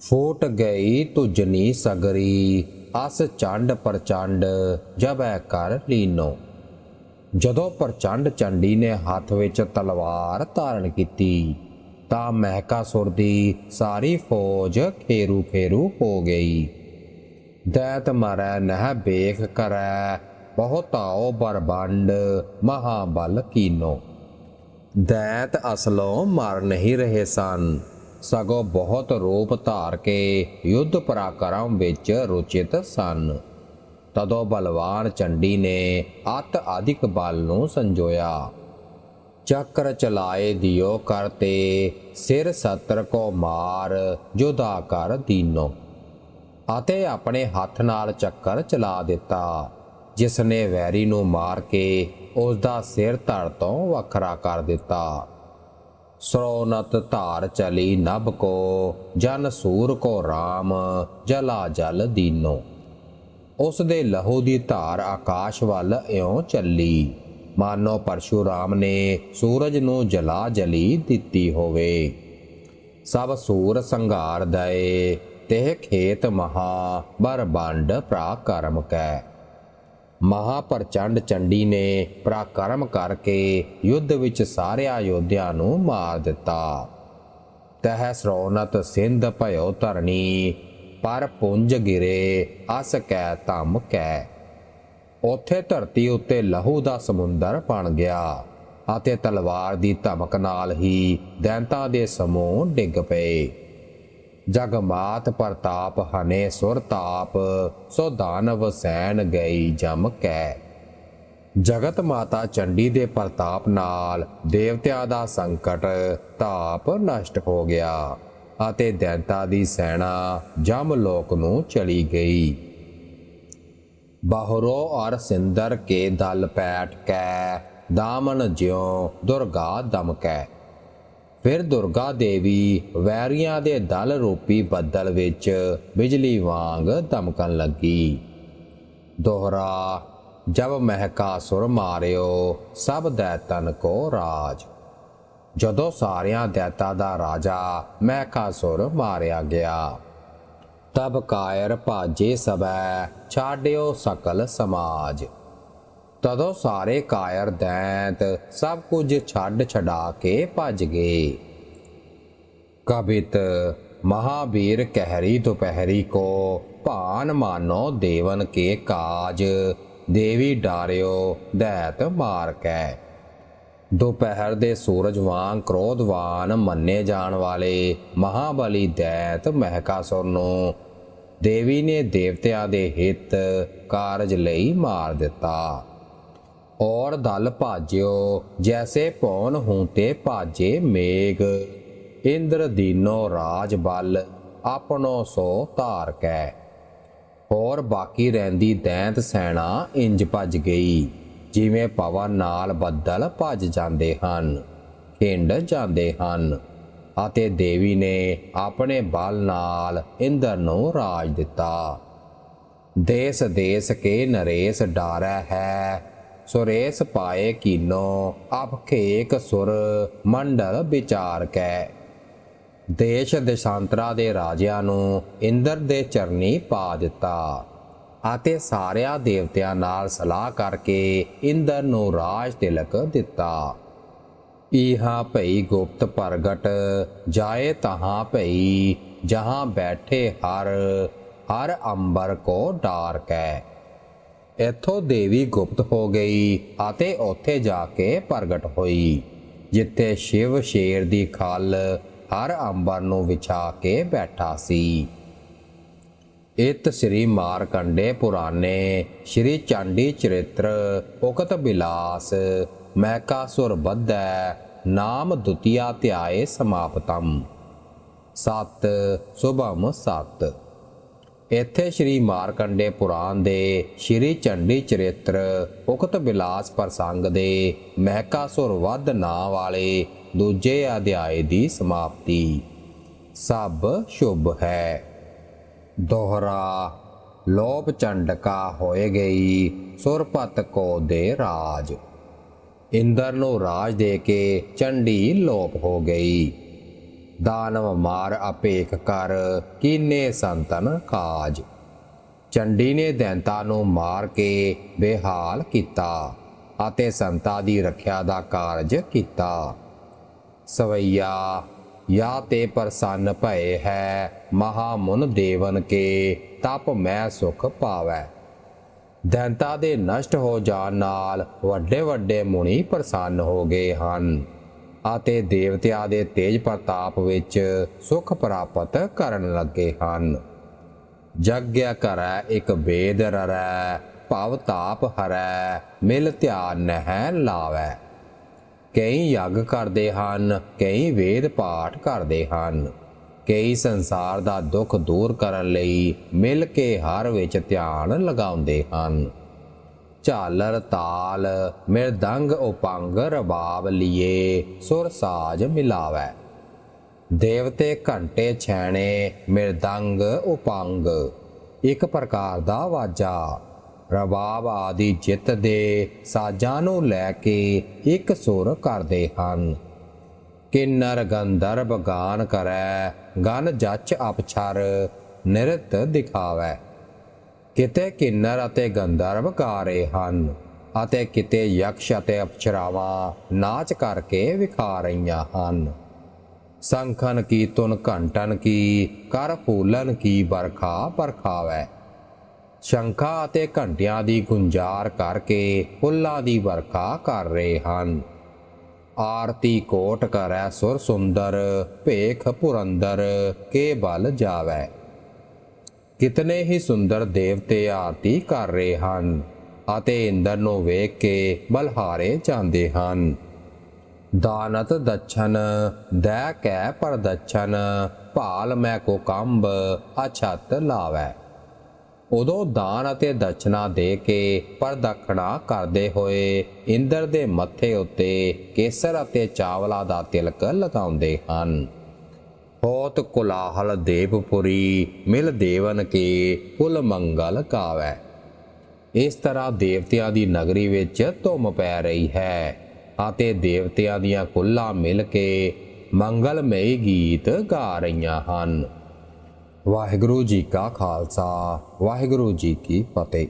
ਫੋਟ ਗਈ ਤੁਜਨੀ ਸਗਰੀ, ਅਸ ਚੰਡ ਪ੍ਰਚੰਡ ਜਬੈ ਕਰ ਲੀਨੋ। ਜਦੋਂ ਪ੍ਰਚੰਡ ਚੰਡੀ ਨੇ ਹੱਥ ਵਿੱਚ ਤਲਵਾਰ ਧਾਰਨ ਕੀਤੀ, ਤਾਂ ਮਹਿਕਾਸੁਰ ਦੀ ਸਾਰੀ ਫੌਜ ਖੇਰੂ ਖੇਰੂ ਹੋ ਗਈ। ਦੈਤ ਮਰੈ ਨਹਿ ਬੇਖ ਕਰੈ ਬਹੁਤਾਓ ਬਰਬੰਡ ਮਹਾਬਲ ਕੀਨੋ। ਦੈਤ ਅਸਲੋਂ ਮਰ ਨਹੀਂ ਰਹੇ ਸਨ। ਸਗੋਂ ਬਹੁਤ ਰੂਪ ਧਾਰ ਕੇ ਯੁੱਧ ਪਰਾਕਰਮ ਵਿੱਚ ਰੁਚਿਤ ਸਨ। ਤਦੋਂ ਬਲਵਾਨ ਚੰਡੀ ਨੇ ਅਤ ਆਧਿਕ ਬਲ ਨੂੰ ਸੰਜੋਇਆ। ਚੱਕਰ ਚਲਾਏ ਦਿਓ ਕਰਤੇ ਸਿਰ ਸਤਰ ਕੋ ਮਾਰ ਜੁਦਾ ਕਰ ਦੀਨੋ। ਅਤੇ ਆਪਣੇ ਹੱਥ ਨਾਲ ਚੱਕਰ ਚਲਾ ਦਿੱਤਾ ਜਿਸ ਨੇ ਵੈਰੀ ਨੂੰ ਮਾਰ ਕੇ ਉਸ ਦਾ ਸਿਰ ਧੜ ਤੋਂ ਵੱਖਰਾ ਕਰ ਦਿੱਤਾ। ਸਰੋਨਤ ਧਾਰ ਚਲੀ ਨਭ ਕੋ, ਜਨ ਸੂਰ ਕੋ ਰਾਮ, ਜਲਾ ਜਲ ਦੀਨੋ। ਉਸ ਦੇ ਲਹੂ ਦੀ ਧਾਰ ਆਕਾਸ਼ ਵੱਲ ਇਉਂ ਚੱਲੀ। ਮਾਨੋ ਪਰਸ਼ੂਰਾਮ ਨੇ ਸੂਰਜ ਨੂੰ ਜਲਾ ਜਲੀ ਦਿੱਤੀ ਹੋਵੇ। ਸਭ ਸੂਰ ਸੰਘਾਰ ਦਏ ਤੇ ਖੇਤ ਮਹਾ, ਬਰਬੰਡ ਪ੍ਰਾਕਰਮ ਕੈ। ਮਹਾ ਪ੍ਰਚੰਡ ਚੰਡੀ ਨੇ ਪ੍ਰਾਕਰਮ ਕਰਕੇ ਯੁੱਧ ਵਿੱਚ ਸਾਰਿਆਂ ਯੋਧਿਆਂ ਨੂੰ ਮਾਰ ਦਿੱਤਾ। ਤਹ ਸਰੋਨਤ ਸਿੰਧ ਭਇਓ ਧਰਣੀ, ਪਰ ਪੁੰਜ ਗਿਰੇ, ਅਸ ਕੈ ਧਮ ਕੈ। ਉਥੇ ਧਰਤੀ ਉੱਤੇ ਲਹੂ ਦਾ ਸਮੁੰਦਰ ਬਣ ਗਿਆ ਅਤੇ ਤਲਵਾਰ ਦੀ ਧਮਕ ਨਾਲ ਹੀ ਦੈਂਤਾਂ ਦੇ ਸਮੂਹ ਡਿੱਗ ਪਏ। ਜਗਮਾਤ ਪ੍ਰਤਾਪ ਹਨੇ ਸੁਰਤਾਪ ਸੋ ਦਾਨਵ ਸੈਨ ਗਈ ਜਮ ਕੈ। ਜਗਤ ਮਾਤਾ ਚੰਡੀ ਦੇ ਪ੍ਰਤਾਪ ਨਾਲ ਦੇਵਤਿਆਂ ਦਾ ਸੰਕਟ ਤਾਪ ਨਸ਼ਟ ਹੋ ਗਿਆ ਅਤੇ ਦੈਂਤਾ ਦੀ ਸੈਨਾ ਜਮ ਲੋਕ ਨੂੰ ਚਲੀ ਗਈ। ਬਾਹਰੋ ਔਰ ਸਿੰਦਰ ਕੇ ਦਲ ਪੈਟ ਕੈ, ਦਾਮਨ ਜਿਉ ਦੁਰਗਾ ਦਮਕੈ ਫਿਰ ਦੁਰਗਾ ਦੇਵੀ ਵੈਰੀਆਂ ਦੇ ਦਲ ਰੂਪੀ ਬੱਦਲ ਵਿੱਚ ਬਿਜਲੀ ਵਾਂਗ ਧਮਕਣ ਲੱਗੀ। ਦੋਹਰਾ, ਜਬ ਮਹਿਕਾਸੁਰ ਮਾਰਿਓ, ਸਭ ਦੈਤਨ ਕੋ ਰਾਜ। ਜਦੋਂ ਸਾਰਿਆਂ ਦੈਤਾ ਦਾ ਰਾਜਾ ਮਹਿਕਾਸੁਰ ਮਾਰਿਆ ਗਿਆ, ਤਬ ਕਾਇਰ ਭਾਜੇ ਸਬੈ ਛਾੜਿਓ ਸਕਲ ਸਮਾਜ। ਤਦੋਂ ਸਾਰੇ ਕਾਇਰ ਦੈਂਤ ਸਭ ਕੁਝ ਛੱਡ ਛਡਾ ਕੇ ਭੱਜ ਗਏ। ਕਬਿਤ ਮਹਾਵੀਰ ਕਹਿਰੀ ਦੁਪਹਿਰੀ ਕੋ, ਭਾਨ ਮਾਨੋ ਦੇਵਨ ਕੇ ਕਾਜ, ਦੇਵੀ ਡਾਰਿਓ ਦੈਤ ਮਾਰ ਕੈ। ਦੁਪਹਿਰ ਦੇ ਸੂਰਜ ਵਾਂਗ ਕ੍ਰੋਧਵਾਨ ਮੰਨੇ ਜਾਣ ਵਾਲੇ ਮਹਾਬਲੀ ਦੈਤ ਮਹਿਕਾਸੁਰ ਨੂੰ, ਦੇਵੀ ਨੇ ਦੇਵਤਿਆਂ ਦੇ ਹਿੱਤ ਕਾਰਜ ਲਈ ਮਾਰ ਦਿੱਤਾ। ਔਰ ਦਲ ਭਾਜਿਓ, ਜੈਸੇ ਭੋਨ ਹੂੰ ਤੇ ਭਾਜੇ ਮੇਘ ਇੰਦਰ ਦੀਨੋ ਰਾਜ ਬਲ, ਆਪਣੋ ਸੋ ਧਾਰ ਕੈ। ਹੋਰ ਬਾਕੀ ਰਹਿੰਦੀ ਦੈਂਤ ਸੈਣਾ ਇੰਜ ਭੱਜ ਗਈ, ਜਿਵੇਂ ਪਵਨ ਨਾਲ ਬੱਦਲ ਭੱਜ ਜਾਂਦੇ ਹਨ, ਖਿੰਡ ਜਾਂਦੇ ਹਨ, ਅਤੇ ਦੇਵੀ ਨੇ ਆਪਣੇ ਬਲ ਨਾਲ ਇੰਦਰ ਨੂੰ ਰਾਜ ਦਿੱਤਾ। ਦੇਸ ਦੇਸ ਕੇ ਨਰੇਸ ਡਾਰੈ ਹੈ ਸੁਰੇਸ ਪਾਏ ਕੀਨੋ ਅਪਖੇਕ ਸੁਰ ਮੰਡਲ ਵਿਚਾਰ ਕੈ। ਦੇਸ਼ ਦੇਸ਼ਾਂਤਰਾ ਦੇ ਰਾਜਿਆਂ ਨੂੰ ਇੰਦਰ ਦੇ ਚਰਨੀ ਪਾ ਦਿੱਤਾ ਅਤੇ ਸਾਰਿਆਂ ਦੇਵਤਿਆਂ ਨਾਲ ਸਲਾਹ ਕਰਕੇ ਇੰਦਰ ਨੂੰ ਰਾਜ ਤਿਲਕ ਦਿੱਤਾ। ਇਹਾ ਭਈ ਗੁਪਤ ਪ੍ਰਗਟ, ਜਾਏ ਤਹਾਂ ਭਈ ਜਹਾਂ ਬੈਠੇ ਹਰ ਹਰ ਅੰਬਰ ਕੋ ਡਾਰ ਕੈ। ਇੱਥੋਂ ਦੇਵੀ ਗੁਪਤ ਹੋ ਗਈ ਅਤੇ ਉੱਥੇ ਜਾ ਕੇ ਪ੍ਰਗਟ ਹੋਈ, ਜਿੱਥੇ ਸ਼ਿਵ ਸ਼ੇਰ ਦੀ ਖਾਲ ਹਰ ਅੰਬਰ ਨੂੰ ਵਿਛਾ ਕੇ ਬੈਠਾ ਸੀ। ਇਤ ਸ੍ਰੀ ਮਾਰਕੰਡੇ ਪੁਰਾਣੇ ਸ੍ਰੀ ਚਾਂਡੀ ਚਰਿਤ੍ਰ ਉਕਤ ਬਿਲਾਸ ਮੈਕਾਸੁਰ ਬੱਧੈ, ਨਾਮ ਦੁਤੀਆ ਧਿਆਏ ਸਮਾਪਤਮ ਸਤ, ਸੁਭਮ ਸਤ। ਇੱਥੇ ਸ੍ਰੀ ਮਾਰਕੰਡੇ ਪੁਰਾਣ ਦੇ ਸ੍ਰੀ ਚੰਡੀ ਚਰਿੱਤਰ ਉਕਤ ਬਿਲਾਸ ਪ੍ਰਸੰਗ ਦੇ ਮਹਿਕਾਸੁਰ ਵੱਧ ਨਾਂ ਵਾਲੇ ਦੂਜੇ ਅਧਿਆਏ ਦੀ ਸਮਾਪਤੀ। ਸਭ ਸ਼ੁਭ ਹੈ। ਦੋਹਰਾ, ਲੋਭ ਚੰਡਕਾ ਹੋਏ ਗਈ ਸੁਰਪਤ ਕੋ ਦੇ ਰਾਜ। ਇੰਦਰ ਨੂੰ ਰਾਜ ਦੇ ਕੇ ਚੰਡੀ ਲੋਪ ਹੋ ਗਈ। ਦਾਨਵ ਮਾਰ ਅਪੇਖ ਕਰ, ਕੀਨੇ ਸੰਤਨ ਕਾਜ। ਚੰਡੀ ਨੇ ਦੈਂਤਾ ਨੂੰ ਮਾਰ ਕੇ ਬੇਹਾਲ ਕੀਤਾ ਅਤੇ ਸੰਤਾ ਦੀ ਰੱਖਿਆ ਦਾ ਕਾਰਜ ਕੀਤਾ। ਸਵਈਆ, ਯਾ ਤੇ ਪ੍ਰਸੰਨ ਭਏ ਹੈ, ਮਹਾਮੁਨ ਦੇਵਨ ਕੇ, ਤਪ ਮੈਂ ਸੁਖ ਪਾਵੈ। ਦੈਂਤਾ ਦੇ ਨਸ਼ਟ ਹੋ ਜਾਣ ਨਾਲ ਵੱਡੇ ਵੱਡੇ ਮੁਨੀ ਪ੍ਰਸੰਨ ਹੋ ਗਏ ਹਨ। ਅਤੇ ਦੇਵਤਿਆਂ ਦੇ ਤੇਜ ਪ੍ਰਤਾਪ ਵਿੱਚ ਸੁਖ ਪ੍ਰਾਪਤ ਕਰਨ ਲੱਗੇ ਹਨ। ਜਗਿਆ ਕਰੈ, ਇੱਕ ਵੇਦ ਰਰੈ, ਭਵ ਤਾਪ ਹਰੈ, ਮਿਲ ਧਿਆਨ ਨਹਿ ਲਾਵੈ। ਕਈ ਯੱਗ ਕਰਦੇ ਹਨ, ਕਈ ਵੇਦ ਪਾਠ ਕਰਦੇ ਹਨ। ਕਈ ਸੰਸਾਰ ਦਾ ਦੁੱਖ ਦੂਰ ਕਰਨ ਲਈ ਮਿਲ ਕੇ ਹਰ ਵਿੱਚ ਧਿਆਨ ਲਗਾਉਂਦੇ ਹਨ। ਝਾਲਰ ਤਾਲ ਮਿਰਦੰਗ ਉਪੰਗ ਰਬਾਬ ਲਿਏ, ਸੁਰ ਸਾਜ ਮਿਲਾਵੈ। ਦੇਵਤੇ ਘੰਟੇ ਛੈਣੇ ਮਿਰਦੰਗ ਉਪੰਗ। ਇੱਕ ਪ੍ਰਕਾਰ ਦਾ ਵਾਜਾ, ਰਬਾਬ ਆਦਿ ਜਿੱਤ ਦੇ ਸਾਜ਼ਾਂ ਨੂੰ ਲੈ ਕੇ ਇੱਕ ਸੁਰ ਕਰਦੇ ਹਨ। ਕਿੰਨਰ ਗੰਧਰਵ ਗਾਨ ਕਰੈ, ਗਨ ਜੱਚ ਅਪਛਰ, ਨਿਰਤ ਦਿਖਾਵੈ। ਕਿਤੇ ਕਿੰਨਰ ਅਤੇ ਗੰਧਰਵ ਗਾ ਰਹੇ ਹਨ ਅਤੇ ਕਿਤੇ ਯਕਸ਼ ਅਤੇ ਅਪਸਰਾਵਾਂ ਨਾਚ ਕਰਕੇ ਵਿਖਾ ਰਹੀਆਂ ਹਨ। ਸੰਖਨ ਕੀ ਤੁਨ ਘੰਟਨ ਕੀ, ਕਰ ਫੂਲਨ ਕੀ ਬਰਖਾ ਬਰਖਾਵੈ ਸ਼ੰਖਾ ਅਤੇ ਘੰਟਿਆਂ ਦੀ ਗੁੰਜਾਰ ਕਰਕੇ ਫੁੱਲਾਂ ਦੀ ਵਰਖਾ ਕਰ ਰਹੇ ਹਨ। ਆਰਤੀ ਕੋਟ ਕਰੈ ਸੁਰ ਸੁੰਦਰ, ਭੇਖ ਪੁਰੰਦਰ, ਕੇ ਬਲ ਜਾਵੈ। ਕਿਤਨੇ ਹੀ ਸੁੰਦਰ ਦੇਵਤੇ ਆਰਤੀ ਕਰ ਰਹੇ ਹਨ ਅਤੇ ਇੰਦਰ ਨੂੰ ਵੇਖ ਕੇ ਬਲਹਾਰੇ ਜਾਂਦੇ ਹਨ। ਦਾਨਤ ਦਛਨ, ਦੈ ਕੈ ਪਰਦਛਨ, ਭਾਲ ਮੈਂ ਕੋ ਕੰਬ, ਅਛਤ ਲਾਵੈ। ਉਦੋਂ ਦਾਨ ਅਤੇ ਦਛਨਾ ਦੇ ਕੇ ਪਰਦਖਣਾ ਕਰਦੇ ਹੋਏ ਇੰਦਰ ਦੇ ਮੱਥੇ ਉੱਤੇ ਕੇਸਰ ਅਤੇ ਚਾਵਲਾ ਦਾ ਤਿਲਕ ਲਗਾਉਂਦੇ ਹਨ। ਹੋਤ ਕੁਲਾਹਲ ਦੇਵਪੁਰੀ, ਮਿਲ ਦੇਵਨ ਕੇ ਕੁਲ ਮੰਗਲ ਕਾਵੈ। ਇਸ ਤਰ੍ਹਾਂ ਦੇਵਤਿਆਂ ਦੀ ਨਗਰੀ ਵਿੱਚ ਧੁੰਮ ਪੈ ਰਹੀ ਹੈ ਅਤੇ ਦੇਵਤਿਆਂ ਦੀਆਂ ਕੁੱਲਾਂ ਮਿਲ ਕੇ ਮੰਗਲਮਈ ਗੀਤ ਗਾ ਰਹੀਆਂ ਹਨ। ਵਾਹਿਗੁਰੂ ਜੀ ਕਾ ਖਾਲਸਾ, ਵਾਹਿਗੁਰੂ ਜੀ ਕੀ ਫਤਿਹ।